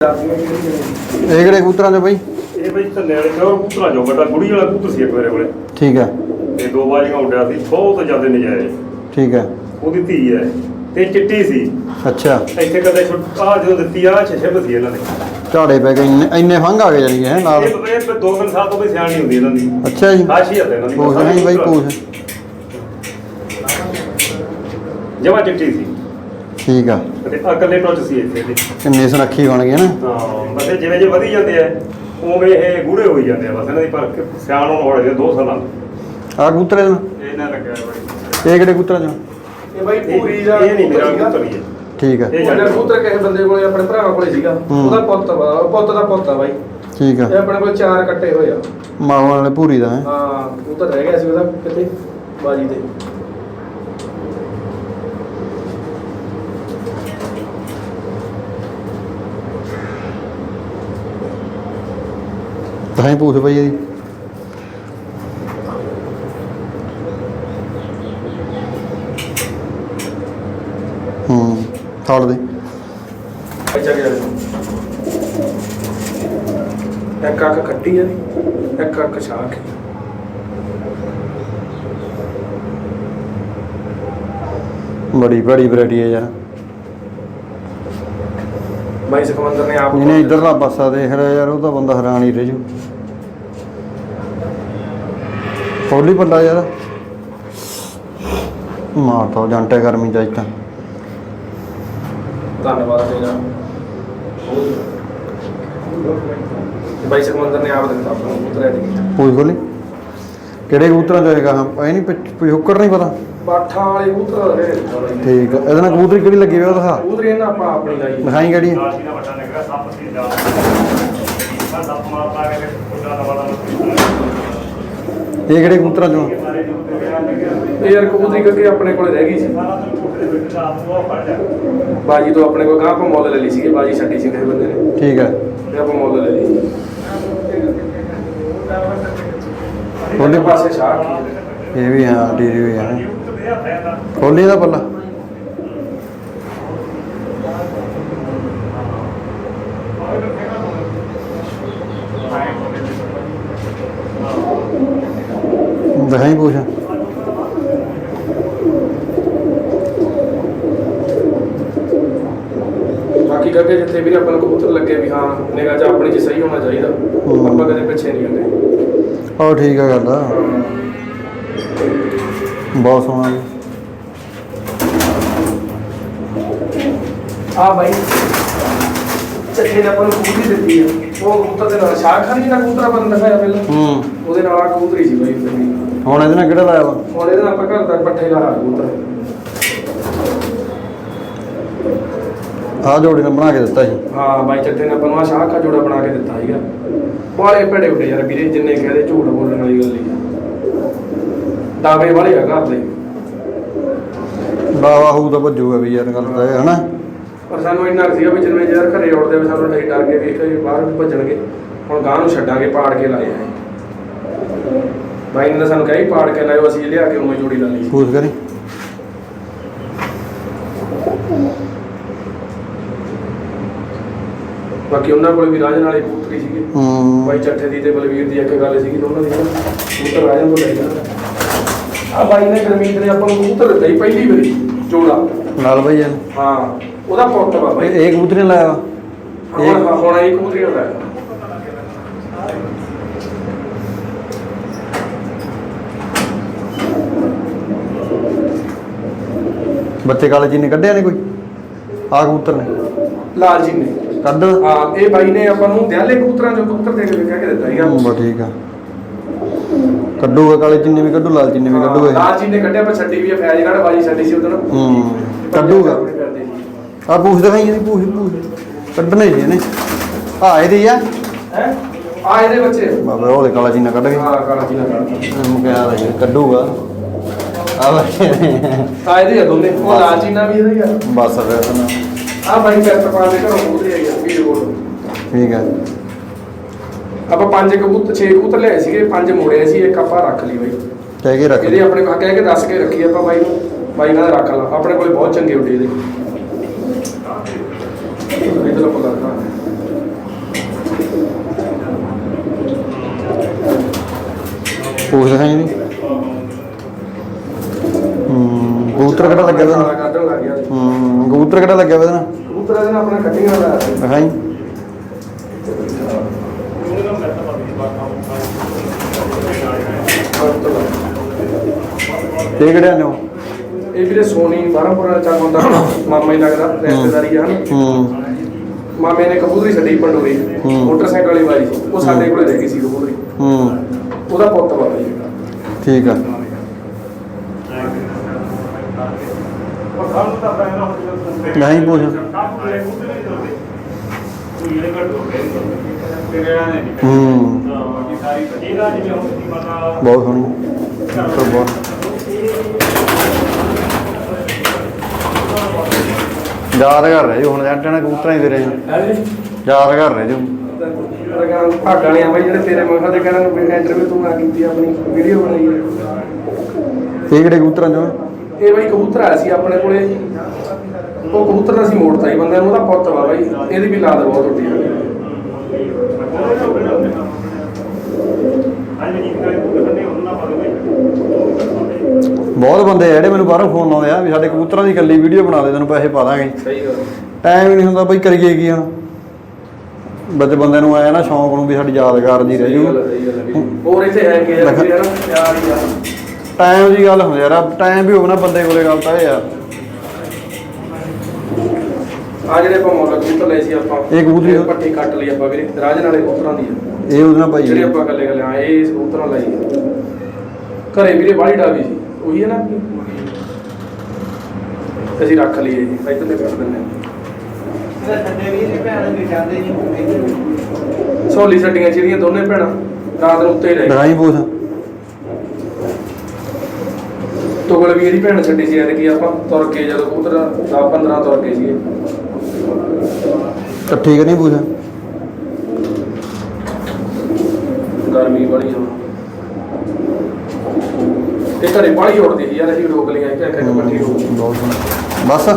ਇਹ ਕਿਹੜੇ ਕਬੂਤਰਾਂ ਦੇ ਬਈ? ਇਹ ਬਈ ਥੱਲੇ ਵਾਲੇ ਪਿਓਰ ਕਬੂਤਰਾਂ ਚੋਂ ਬਟਾ ਗੁੜੀ ਵਾਲਾ ਕਬੂਤਰ ਸੀ ਇੱਕ ਮੇਰੇ ਕੋਲੇ। ਠੀਕ ਹੈ। ਤੇ ਦੋ ਬਾਜੀਆਂ ਉੱਡਿਆ ਸੀ ਬਹੁਤ ਜ਼ਿਆਦਾ ਨਜਾਇਜ਼। ਠੀਕ ਹੈ। ਉਹਦੀ ਧੀ ਹੈ ਤੇ ਚਿੱਟੀ ਸੀ। ਅੱਛਾ। ਇੱਥੇ ਕਦੇ ਆ ਜਦੋਂ ਦਿੱਤੀ ਆ ਛਿਛਬ ਸੀ ਇਹਨਾਂ ਦੇ। ਝਾੜੇ ਪੈ ਗਏ ਇੰਨੇ ਇੰਨੇ ਫੰਗ ਆ ਗਏ ਜਾਨੀ ਹੈ ਨਾਲ? ਇਹ ਇਹ ਦੋ ਤਿੰਨ ਸਾਲ ਤੋਂ ਵੀ ਸਿਆਣ ਹੁੰਦੀ ਇਹਨਾਂ ਦੀ। ਅੱਛਾ ਜੀ। ਖਾਸੀਅਤ ਹੈ ਇਹਨਾਂ ਦੀ। ਪੂਛ ਨਹੀਂ ਬਾਈ ਪੂਛ। ਜਮਾ ਚਿੱਟੀ ਸੀ। ਠੀਕ ਆ। ਤੇ ਇਕੱਲੇ ਟੁੱਟ ਸੀ ਇੱਥੇ ਦੇ ਕਿੰਨੇ ਸੁਨੱਖੀ ਬਣ ਗਏ ਨਾ। ਹਾਂ ਬਸ ਇਹ ਜਿਵੇਂ ਜਿਵੇਂ ਵਧੀ ਜਾਂਦੇ ਆ ਉਵੇਂ ਇਹ ਗੂੜੇ ਹੋਈ ਜਾਂਦੇ ਆ ਬਸ ਇਹਨਾਂ ਦੀ ਪਰ ਸਿਆਣ ਹੋਣ ਵਾਲੇ ਦੋ ਸਾਲਾਂ ਦੇ। ਆ ਕਬੂਤਰ ਇਹਦੇ? ਨਾਲ? ਇਹ ਨਾ ਲੱਗਿਆ ਬੜੀ ਇਹ ਕਿਹੜੇ ਕਬੂਤਰਾਂ ਚੋਂ? ਇਹ ਬਾਈ ਪੂਰੀ ਦਾ ਇਹ ਨਹੀਂ ਮੇਰਾ। ਕਬੂਤਰ ਹੀ ਹੈ ਠੀਕ ਹੈ ਇਹ ਉਹਨੇ ਕਬੂਤਰ ਕਿਸੇ ਬੰਦੇ ਕੋਲੇ ਆਪਣੇ ਭਰਾਵਾਂ ਕੋਲੇ ਸੀਗਾ। ਹੂੰ। ਉਹਦਾ ਪੁੱਤ ਵਾ ਉਹ ਪੁੱਤ ਦਾ ਪੁੱਤ ਆ ਬਾਈ। ਠੀਕ ਇਹ ਆ ਆਪਣੇ ਕੋਲ ਚਾਰ ਕੱਟੇ ਹੋਏ ਆ। ਮਾਵਾਂ ਵਾਲੇ ਪੂਰੀ ਦਾ ਹੈ? ਹਾਂ ਕਬੂਤਰ ਰਹਿ ਗਿਆ ਸੀ ਉਹਦਾ ਕਿਤੇ ਬਾਜੀ ਤੇ। ਤਾਂ ਹੀ ਪੂਛ ਪਈ ਇਹਦੀ। ਹੂੰ ਥਾੜ ਦੇ। ਅੱਛਾ ਗਿਆ ਇੱਕ ਅੱਖ ਕੱਟੀ ਆ ਇੱਕ ਅੱਖ ਹੈ। ਬੜੀ ਬੜੀ ਵੈਰਾਈਟੀ ਹੈ ਯਾਰ। ਬਾਈ ਸੁਖਮੰਦਰ ਨੇ ਆਪ ਇਧਰਲਾ ਪਾਸਾ ਦੇਖ ਰਿਹਾ ਯਾਰ ਉਹ ਤਾਂ ਬੰਦਾ ਹੈਰਾਨ ਹੀ ਰਹਿ ਜੂ। ਹੌਲੀ ਪੱਲਾ ਯਾਰ। ਮਾਰਤਾ ਜੰਟੇ ਗਰਮੀ ਚ ਅੱਜ ਤਾਂ ਧੰਨਵਾਦ ਤੇਰਾ ਬਾਈ ਸੁਖਮੰਦਰ ਨੇ ਆਪ ਦਿੱਤਾ ਆਪਾਂ ਨੂੰ ਕਬੂਤਰ ਐਡ ਕੀਤਾ ਪੂਛ ਖੋਲੀ ਕਿਹੜੇ ਕਬੂਤਰਾਂ ਚ ਹੋਏਗਾ ਹਾਂ ਇਹ ਨਹੀਂ ਹੁੱਕੜ ਨਹੀਂ ਪਤਾ? ਬਾਠਾਂ ਵਾਲੇ ਕਬੂਤਰ ਰਹੇ ਠੀਕ ਆ ਇਹਦੇ ਨਾਲ ਕਬੂਤਰੀ ਕਿਹੜੀ ਲੱਗੀ ਹੋਈ ਉਹ ਦਿਖਾ। ਕਬੂਤਰ ਇਹਨਾਂ ਆਪਾਂ ਆਪਣੀ ਲਾਈ ਦਿਖਾਈ ਕਿਹੜੀ ਹੈ? ਲਾਸ਼ੀ ਦਾ ਵੱਡਾ ਨਿਕਲਿਆ ਸੱਪ ਸੀ ਜਾ ਮੈਂ ਸੱਪ ਮਾਰਦਾ ਕੇ ਕੁੱਡਾ ਦਾ ਵਾਲਾ ਇਹ ਕਿਹੜੇ ਕਬੂਤਰਾਂ ਚੋਂ? ਇਹ ਯਾਰ ਕਬੂਤਰੀ ਕਰਕੇ ਆਪਣੇ ਕੋਲੇ ਰਹਿ ਗਈ ਸੀ। ਦੇ ਬਾਜੀ ਤੋਂ ਆਪਣੇ ਕੋਲ ਗਾਂ ਆਪਾਂ ਮੁੱਲ ਲੈ ਲਈ ਸੀਗੀ ਬਾਜੀ ਛੱਡੀ ਸੀ ਕਿਸੇ ਬੰਦੇ ਨੇ। ਠੀਕ ਹੈ ਤੇ ਆਪਾਂ ਮੁੱਲ ਲੈ ਲਈ ਉਹਦੇ ਪਾਸੇ ਸ਼ਾਹ ਕੀ। ਇਹ ਵੀ ਹਾਂ ਡੀਰੀ ਹੋਈ ਹੈ ਖੋਲੀ ਦਾ ਪੱਲਾ। ਦਿਖਾਈ ਪੂਛ ਬਾਕੀ ਕਰਕੇ ਜਿੱਥੇ ਵੀ ਆਪਾਂ ਨੂੰ ਕਬੂਤਰ ਲੱਗੇ ਵੀ ਹਾਂ ਨਿਗਾਹ ਚ ਆਪਣੀ ਚ ਸਹੀ ਹੋਣਾ ਚਾਹੀਦਾ। ਆਪਾਂ ਕਦੇ ਪਿੱਛੇ ਨਹੀਂ ਹੁੰਦੇ। ਉਹ ਠੀਕ ਹੈ ਗੱਲ। ਬਹੁਤ ਸੋਹਣਾ ਜੀ। ਆ ਬਾਈ। ਚੱਲੇ ਨੇ ਆਪਾਂ ਨੂੰ ਕਬੂਤਰੀ ਦਿੱਤੀ ਆ। ਉਹ ਕਬੂਤਰ ਦੇ ਨਾਲ ਸ਼ਾਹ ਖਾਨ ਜੀ ਦਾ ਕਬੂਤਰ ਆਪਾਂ ਨੂੰ ਦਿਖਾਇਆ ਪਹਿਲਾਂ। ਹੂੰ। ਉਹਦੇ ਨਾਲ ਆ ਕਬੂਤਰੀ ਸੀ ਬਾਈ। ਹੁਣ ਇਹਦੇ ਨਾਲ ਕਿਹੜਾ ਲਾਇਆ ਵਾ? ਹੁਣ ਇਹਦੇ ਨਾਲ ਆਪਾਂ ਘਰ ਤੱਕ ਪੱਠੇ ਲਾ ਕਬੂਤਰ। ਆਹ ਜੋੜੀ ਨੇ ਬਣਾ ਕੇ ਦਿੱਤਾ ਸੀ। ਹਾਂ ਬਾਈ ਚੱਟੇ ਨੇ ਆਪਾਂ ਨੂੰ ਆ ਸ਼ਾਹ ਖਾ ਜੋੜਾ ਬਣਾ ਕੇ ਦਿੱਤਾ ਸੀਗਾ। ਬਾਲੇ ਭੜੇ ਉੱਡੇ ਯਾਰ ਵੀਰੇ ਜਿੰਨੇ ਕਹਦੇ ਝੂਠ ਬੋਲਣ ਵਾਲੀ ਗੱਲ ਹੀ ਆ ਦਾਵੇ ਵਾਲੇ ਆ ਘਰ ਦੇ। ਬਾਵਾ ਹੋਊ ਤਾਂ ਭੱਜੂਗਾ ਵੀ ਯਾਰ ਗੱਲ ਤਾਂ ਇਹ ਹਨਾ? ਪਰ ਸਾਨੂੰ ਇੰਨਾ ਸੀਗਾ ਵੀ ਜਿੰਨੇ ਯਾਰ ਘਰੇ ਉੱਡਦੇ ਵੀ ਸਾਨੂੰ ਅਸੀਂ ਡਰ ਕੇ ਵੇਖ ਕੇ ਬਾਹਰ ਵੀ ਭੱਜਣਗੇ ਹੁਣ ਗਾਂ ਨੂੰ ਛੱਡਾਂਗੇ ਪਾੜ ਕੇ ਲਾਏ ਆ। ਬਾਈ ਨੇ ਸਾਨੂੰ ਕਹੀ ਪਾੜ ਕੇ ਲਾਇਓ ਅਸੀਂ ਲਿਆ ਕੇ ਉਵੇਂ ਜੋੜੀ ਲਾ ਲਈ। ਪੂਛ ਕਰੀ? ਬਾਕੀ ਉਹਨਾਂ ਕੋਲ ਵੀ ਰਾਜਨ ਵਾਲੇ ਕਬੂਤਰੀ ਸੀਗੇ। ਹੂੰ। ਬਾਈ ਚੱਠੇ ਦੀ ਤੇ ਬਲਵੀਰ ਦੀ ਇੱਕ ਗੱਲ ਸੀਗੀ ਦੋਨਾਂ ਦੀ ਕਬੂਤਰ ਰਾਜਨ ਤੋਂ ਲੈ ਗਿਆ ਆ ਬਾਈ ਨੇ ਗਰਮੀਤ ਨੇ ਆਪਾਂ ਨੂੰ ਕਬੂਤਰ ਦਿੱਤਾ ਪਹਿਲੀ ਵਾਰੀ ਜੋੜਾ। ਨਾਲ ਬਈ ਇਹ ਹਾਂ ਉਹਦਾ ਪੁੱਤ ਵਾ ਬਾਈ। ਇਹ ਕਬੂਤਰੀ ਨੇ ਲਾਇਆ ਹੁਣ ਹੁਣ ਇਹ ਕਬੂਤਰੀ ਹੁੰਦਾ ਹੈ ਬੱਚੇ ਕਾਲੇ ਜੀ ਨੇ ਕੱਢਿਆ ਨੇ ਕੋਈ? ਆ ਕਬੂਤਰ ਨੇ। ਲਾਲ ਜੀ ਨੇ ਕੱਢ। ਹਾਂ ਇਹ ਬਾਈ ਨੇ ਆਪਾਂ ਨੂੰ ਦਿਆਲੇ ਕਬੂਤਰਾਂ ਚੋਂ ਕਬੂਤਰ ਦੇਖ ਕੇ ਕਹਿ ਕੇ ਦਿੱਤਾ ਸੀਗਾ। ਬਸ ਠੀਕ ਆ। ਕੱਢੂਗਾ ਕਾਲੇ ਜਿੰਨੇ ਵੀ ਕੱਢੂ ਲਾਲ ਜਿੰਨੇ ਵੀ ਕੱਢੂਗਾ ਲਾਲ ਜੀ ਨੇ ਕੱਢਿਆ ਪਰ ਛੱਡੀ ਵੀ ਆ ਫੈਜ਼ਗੜ੍ਹ ਬਾਜੀ ਛੱਡੀ ਸੀ ਉਦੋਂ ਹੂੰ ਕੱਢੂਗਾ। ਆ ਪੂਛ ਦਿਖਾਈ ਇਹਦੀ ਪੂਛ ਪੂਛ। ਕੱਢਣੇ ਜੀ ਇਹਨੇ। ਆ ਇਹਦੀ ਆ? ਹੈ? ਆ ਇਹਦੇ ਬੱਚੇ। ਬਾਬਾ ਉਹਦੇ ਕਾਲਾ ਜੀ ਨੇ ਕੱਢ ਕੇ ਹਾਂ ਕਾਲਾ ਜੀ ਨਾਲ ਕੱਢ ਮੁਕਿਆ ਦਾ ਜੀ ਕੱਢੂਗਾ। ਆ ਬੱਚੇ ਆ ਇਹਦੇ ਆ ਦੋਨੇ। ਉਹ ਲਾਲ ਜੀ ਨਾਲ ਵੀ ਇਹਦੇ ਹੀ ਆ। ਬਸ ਫਿਰ ਤਾਂ ਆ ਬਾਈ ਪਾ ਦੇ ਘਰੋਂ ਆਈ ਆ ਵੀ ਰੋਡ ਠੀਕ ਹੈ। ਆਪਾਂ ਪੰਜ ਕਬੂਤਰ ਛੇ ਕਬੂਤਰ ਲਿਆਏ ਸੀਗੇ ਪੰਜ ਮੋੜਿਆ ਸੀ ਇੱਕ ਆਪਾਂ ਰੱਖ ਲਈ ਬਾਈ। ਕਹਿ ਕੇ ਰੱਖ ਇਹਦੇ ਆਪਣੇ ਕੋਲ ਕਹਿ ਕੇ ਦੱਸ ਕੇ ਰੱਖੀ ਆਪਾਂ ਬਾਈ ਨੂੰ ਬਾਈ ਨਾਲ ਰੱਖ ਲਾ। ਆਪਣੇ ਕੋਲ ਬਹੁਤ ਚੰਗੇ ਉੱਡੇ ਇਹਦੇ। ਇਧਰ ਆਪਾਂ ਕਰਦਾ ਪੂਛ ਦਿਖਾਈ ਨਹੀਂ। ਹੂੰ ਕਬੂਤਰ ਕਿਹੜਾ ਲੱਗਿਆ ਵਾ ਕੱਢਣ ਲੱਗ ਗਿਆ। ਹੂੰ ਕਬੂਤਰ ਕਿਹੜਾ ਲੱਗਿਆ ਵਾ ਇਹਦਾ ਇਹਦੇ ਨਾਲ ਆਪਣਾ ਕੱਟਿੰਗ ਵਾਲਾ ਹੈ ਦਿਖਾਈ ਇਹ ਕਿਹੜਾ ਨੇ ਉਹ? ਇਹ ਵੀਰੇ ਸੋਨੀ ਬਾਰਾਂਪੁਰਾ ਚੱਲ ਹੁੰਦਾ ਮਾਮਾ ਹੀ। ਲੱਗਦਾ ਰਿਸ਼ਤੇਦਾਰੀ ਆ ਹਨ ਹੂੰ। ਮਾਮੇ ਨੇ ਕਬੂਤਰੀ ਛੱਡੀ ਪੰਡੋਰੀ। ਮੋਟਰਸਾਈਕਲ ਵਾਲੀ ਵਾਰੀ। ਸੀ। ਉਹ ਸਾਡੇ ਕੋਲੇ ਰਹਿ ਗਈ ਸੀ ਕਬੂਤਰੀ। ਹੂੰ। ਉਹਦਾ ਪੁੱਤ ਵਾ ਜੀ ਠੀਕ ਆ। ਨਹੀਂ ਪੁੱਛ। ਹੂੰ ਬਹੁਤ ਸੋਹਣੀ ਕਬੂਤਰ ਬਹੁਤ ਯਾਦ ਕਰ ਰਹੇ ਜੋ ਹੁਣ ਜੱਟਣਾ ਕਬੂਤਰਾਂ ਹੀ ਦੇ ਰਹੇ ਯਾਦ ਕਰ ਭਾਗ ਵਾਲੇ ਆ ਬਾਈ ਜਿਹੜੇ ਤੇਰੇ ਮੁਖਾ ਦੇ ਕਹਿਣਾ ਇੰਟਰਵਿਊ ਤੂੰ ਆ ਕੀਤੀ ਆਪਣੀ ਵੀਡੀਓ ਬਣਾਈ ਹੈ ਇਹ ਕਿਹੜੇ ਕਬੂਤਰਾਂ ਚੋਂ ਇਹ ਬਈ ਕਬੂਤਰ ਆਇਆ ਸੀ ਆਪਣੇ ਕੋਲੇ। ਉਹ ਕਬੂਤਰ ਦਾ ਸੀ ਮੋੜਤਾ ਹੀ ਬੰਦੇ ਨੂੰ ਉਹਦਾ ਪੁੱਤ ਵਾ ਬਾਈ ਇਹਦੀ ਵੀ ਲਾਦ ਬਹੁਤ ਉੱਡੀ ਆ। ਬਹੁਤ ਬੰਦੇ ਆ ਜਿਹੜੇ ਮੈਨੂੰ ਬਾਹਰੋਂ ਫੋਨ ਲਾਉਂਦੇ ਆ ਵੀ ਸਾਡੇ ਕਬੂਤਰਾਂ ਦੀ ਇਕੱਲੀ ਵੀਡੀਓ ਬਣਾ ਦੇ ਤੈਨੂੰ ਪੈਸੇ ਪਾ ਦਾਂਗੇ। ਸਹੀ ਗੱਲ। ਟਾਈਮ ਨਹੀਂ ਹੁੰਦਾ ਬਈ ਕਰੀਏ ਕੀ ਹੁਣ? ਬੱਚੇ ਬੰਦੇ ਨੂੰ ਆਇਆ ਨਾ ਸ਼ੌਂਕ ਨੂੰ ਵੀ ਸਾਡੀ ਯਾਦਗਾਰ ਜੀ ਰਹਿ ਜੂ। ਹੋਰ ਇੱਥੇ ਹੈ ਕਿ ਯਾਰ ਵੀ ਯਾਰ? ਪਿਆਰ ਹੀ ਆ ਟਾਈਮ ਦੀ ਗੱਲ ਹੁੰਦੀ ਯਾਰ ਟਾਈਮ ਵੀ ਹੋਵੇ ਨਾ ਬੰਦੇ ਕੋਲੇ ਗੱਲ ਤਾਂ ਇਹ ਆ। ਆ ਜਿਹੜੇ ਆਪਾਂ ਮੁੱਲ ਕਬੂਤਰ ਲਏ ਸੀ ਆਪਾਂ ਇਹ ਕਬੂਤਰੀ- ਇਹ ਪੱਟੀ ਕੱਟ ਲਈ ਆਪਾਂ ਵੀਰੇ ਰਾਜ ਨਾਲੇ ਕਬੂਤਰਾਂ ਦੀ ਆ। ਇਹ ਉਹਦੇ ਨਾਲ ਭਾਈ ਜਿਹੜੇ ਆਪਾਂ ਗੱਲੇ ਗੱਲੇ ਆਏ ਇਹ ਕਬੂਤਰਾਂ ਲਈ ਆ। ਘਰੇ ਵੀਰੇ ਬਾੜੀ ਡਾਵੀ ਸੀ ਉਹੀ ਹੈ ਨਾ? ਅਸੀਂ ਰੱਖ ਲਈਏ ਜੀ ਇੱਧਰ ਦੇ ਕੱਢ ਦਿੰਦੇ ਹਾਂ। ਸੋਲੀ ਛੱਡੀਆਂ ਜਿਹੜੀਆਂ ਦੋਨੇ ਭੈਣਾਂ ਰਾਤ ਨੂੰ ਉੱਤੇ ਰਹੇ ਤੁਗਲ ਭੈਣ ਛੱਡੀ ਸੀ ਆਪਾਂ ਤੁਰ ਕੇ ਜਦੋਂ ਕਬੂਤਰ 10 15 ਤੁਰ ਕੇ ਸੀਗੇ। ਇਕੱਠੀ ਕਿ ਨਹੀਂ ਪੂਛ ਗਰਮੀ ਬੜੀ ਆ ਇਹ ਘਰੇ ਬਾੜੀ ਉੜਦੀ ਸੀ ਯਾਰ ਅਸੀਂ ਰੋਕ ਲਈਆਂ ਇੱਕ ਇੱਕ ਬਹੁਤ ਸੋਹਣਾ। ਬਸ ਹਾਂ।